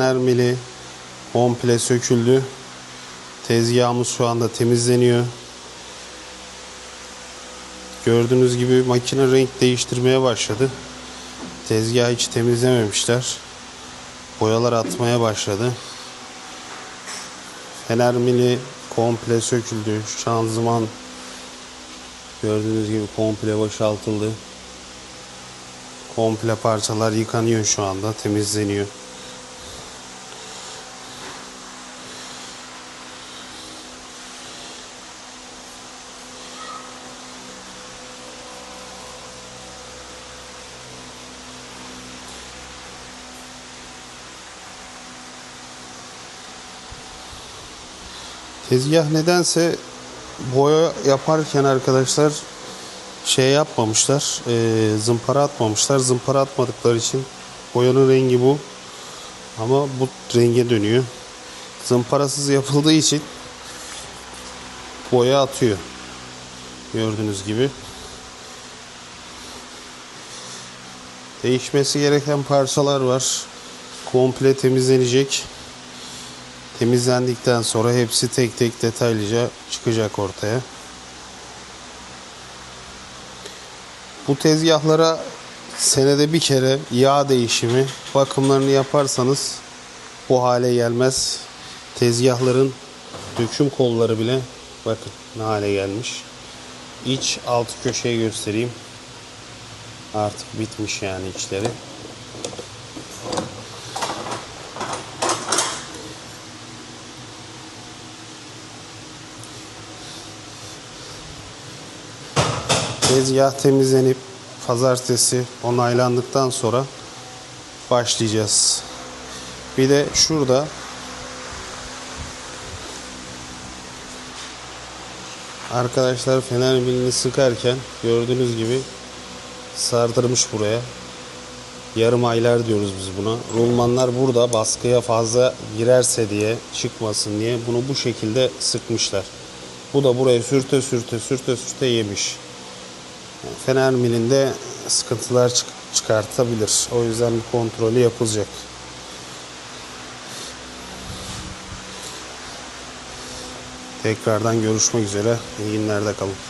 Fener mili komple söküldü. Tezgahımız şu anda temizleniyor. Gördüğünüz gibi makine renk değiştirmeye başladı. Tezgahı hiç temizlememişler. Boyalar atmaya başladı. Fener mili komple söküldü. Şanzıman gördüğünüz gibi komple boşaltıldı. Komple parçalar yıkanıyor şu anda. Temizleniyor. Tezgah nedense boya yaparken arkadaşlar şey yapmamışlar. e, zımpara atmamışlar. Zımpara atmadıkları için boyanın rengi bu. Ama bu renge dönüyor. Zımparasız yapıldığı için boya atıyor. Gördüğünüz gibi. Değişmesi gereken parçalar var. Komple temizlenecek. Temizlendikten sonra hepsi tek tek detaylıca çıkacak ortaya. Bu tezgahlara senede bir kere yağ değişimi, bakımlarını yaparsanız bu hale gelmez. Tezgahların döküm kolları bile bakın ne hale gelmiş. İç alt köşeyi göstereyim. Artık bitmiş yani içleri. Tezgah temizlenip pazartesi onaylandıktan sonra başlayacağız. Bir de şurada arkadaşlar fener milini sıkarken gördüğünüz gibi sardırmış buraya. Yarım aylar diyoruz biz buna. Rulmanlar burada baskıya fazla girerse diye çıkmasın diye bunu bu şekilde sıkmışlar. Bu da buraya sürte sürte sürte sürte yemiş. Fener milinde sıkıntılar çık- çıkartabilir. O yüzden bir kontrolü yapılacak. Tekrardan görüşmek üzere. İyi günlerde kalın.